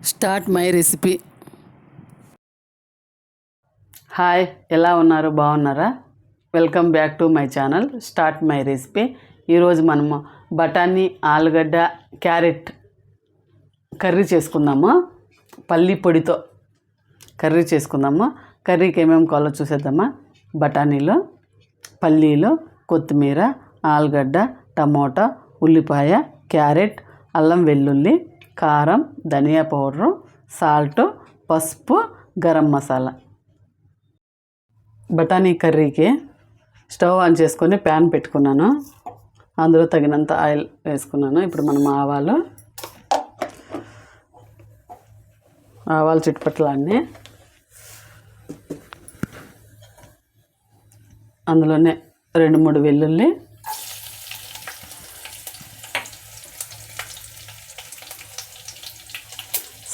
Start my recipe. Hi ఎలా ఉన్నారు? బాగున్నారా? Welcome back to my channel start my recipe. ఈరోజు మనము బఠానీ ఆలుగడ్డ క్యారెట్ కర్రీ చేసుకుందాము. పల్లి పొడితో కర్రీ చేసుకుందాము. కర్రీకి ఏమేమి కావాలో చూసేద్దామా? బఠానీలు పల్లీలు కొత్తిమీర ఆలుగడ్డ టమోటా ఉల్లిపాయ క్యారెట్ అల్లం వెల్లుల్లి కారం ధనియా పౌడరు సాల్ట్ పసుపు గరం మసాలా. బఠానీ కర్రీకి స్టవ్ ఆన్ చేసుకొని ప్యాన్ పెట్టుకున్నాను. అందులో తగినంత ఆయిల్ వేసుకున్నాను. ఇప్పుడు మనం ఆవాలు ఆవాలు చుట్టుపట్లాన్ని అందులోనే రెండు మూడు వెల్లుల్లి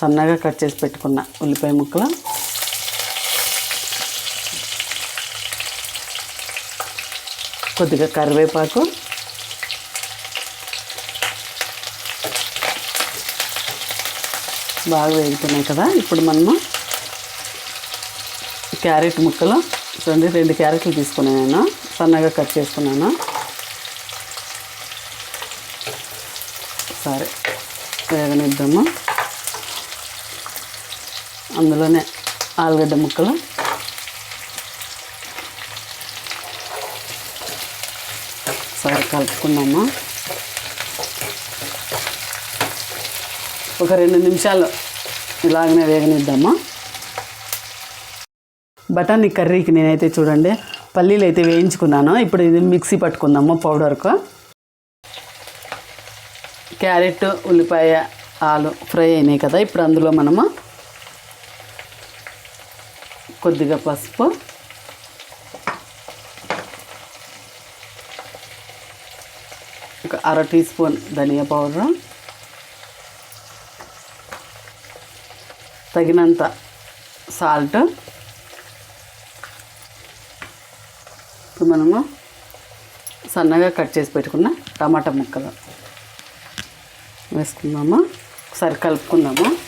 సన్నగా కట్ చేసి పెట్టుకున్న ఉల్లిపాయ ముక్కలు. కొద్దిగా కరివేపాకు. బాగా వేగుతున్నాయి కదా. ఇప్పుడు మనము క్యారెట్ ముక్కలు. చూడండి రెండు క్యారెట్లు తీసుకున్నాను నేను. సన్నగా కట్ చేసుకున్నాను. సరే వేగనిద్దాము. అందులోనే ఆలుగడ్డ ముక్కలు. సరే కలుపుకున్నాము ఒక రెండు నిమిషాలు ఇలాగనే వేగనిద్దాము? బఠానీ కర్రీకి నేనైతే చూడండి పల్లీలు అయితే వేయించుకున్నాను. ఇప్పుడు ఇది మిక్సీ పట్టుకుందాము పౌడర్కు? క్యారెట్ ఉల్లిపాయ ఆలు ఫ్రై అయినాయి కదా ఇప్పుడు అందులో మనము కొద్దిగా పసుపు. ఒక అర టీ స్పూన్ ధనియా పౌడర్. తగినంత సాల్ట్. ఇప్పుడు మనము సన్నగా కట్ చేసి పెట్టుకున్న టమాటా ముక్కలు వేసుకుందాము? ఒకసారి కలుపుకుందాము?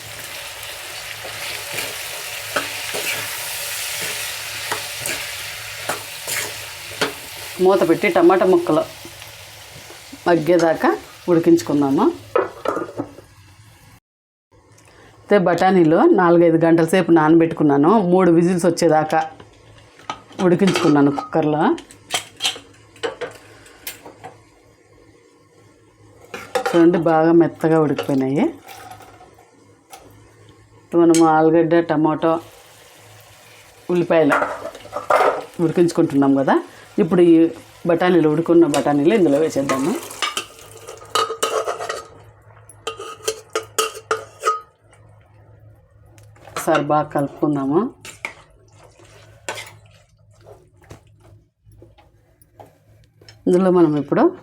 మూత పెట్టి టమాటా ముక్కలు మగ్గేదాకా ఉడికించుకుందాము. అయితే బఠానీలు నాలుగైదు గంటల సేపు నానబెట్టుకున్నాను. మూడు విజిల్స్ వచ్చేదాకా ఉడికించుకున్నాను కుక్కర్లో. చూడండి బాగా మెత్తగా ఉడికిపోయినాయి. మనము ఆలుగడ్డ టమాటో ఉల్లిపాయలు ఉడికించుకుంటున్నాం కదా. ఇప్పుడు ఈ బఠానీలు ఉడుకున్న బఠానీలు ఇందులో వేసేద్దాము. ఒకసారి బాగా కలుపుకుందాము. ఇందులో మనం ఇప్పుడు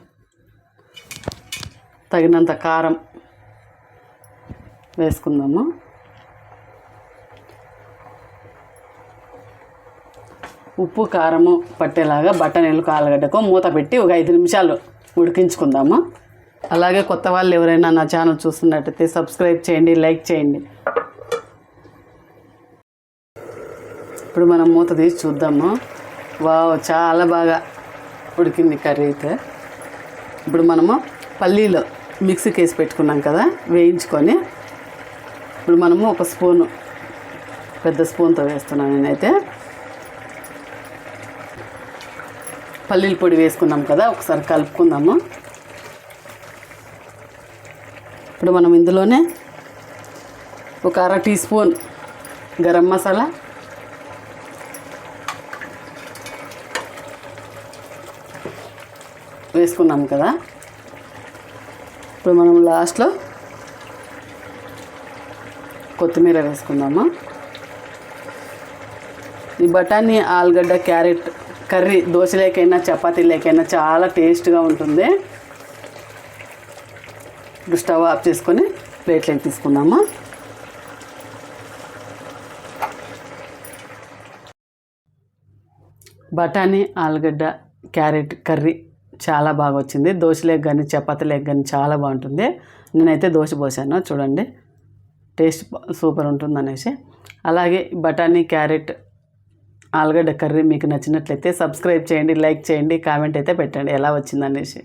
తగినంత కారం వేసుకుందాము. ఉప్పు కారము పట్టేలాగా బట్టనీళ్ళు కాలగడ్డకు మూత పెట్టి ఒక ఐదు నిమిషాలు ఉడికించుకుందాము? అలాగే కొత్త వాళ్ళు ఎవరైనా నా ఛానల్ చూస్తున్నట్టయితే సబ్స్క్రైబ్ చేయండి లైక్ చేయండి. ఇప్పుడు మనం మూత తీసి చూద్దాము? వావ్ చాలా బాగా ఉడికింది కర్రీ అయితే. ఇప్పుడు మనము పల్లీలు మిక్సీకి వేసి పెట్టుకున్నాం కదా వేయించుకొని. ఇప్పుడు మనము ఒక స్పూను పెద్ద స్పూన్తో వేస్తున్నాను నేనైతే. పల్లీల పొడి వేసుకున్నాం కదా ఒకసారి కలుపుకుందాము. ఇప్పుడు మనం ఇందులోనే ఒక అర టీ స్పూన్ గరం మసాలా వేసుకున్నాం కదా. ఇప్పుడు మనం లాస్ట్లో కొత్తిమీర వేసుకుందాము. ఈ బఠానీ ఆలుగడ్డ క్యారెట్ కర్రీ దోశలేకైనా చపాతీలేకైనా చాలా టేస్ట్గా ఉంటుంది. ఇప్పుడు స్టవ్ ఆఫ్ చేసుకొని ప్లేట్లోకి తీసుకుందామా? బఠానీ ఆలుగడ్డ క్యారెట్ కర్రీ చాలా బాగా వచ్చింది దోశలేక కానీ చపాతీలేక కానీ చాలా బాగుంటుంది. నేనైతే దోశ పోసాను. చూడండి. టేస్ట్ సూపర్ ఉంటుంది అనేసి అలాగే బఠానీ క్యారెట్ ఆలుగడ్డ కర్రీ మీకు నచ్చినట్లయితే సబ్స్క్రైబ్ చేయండి లైక్ చేయండి కామెంట్ అయితే పెట్టండి. ఎలా వచ్చిందనేసి.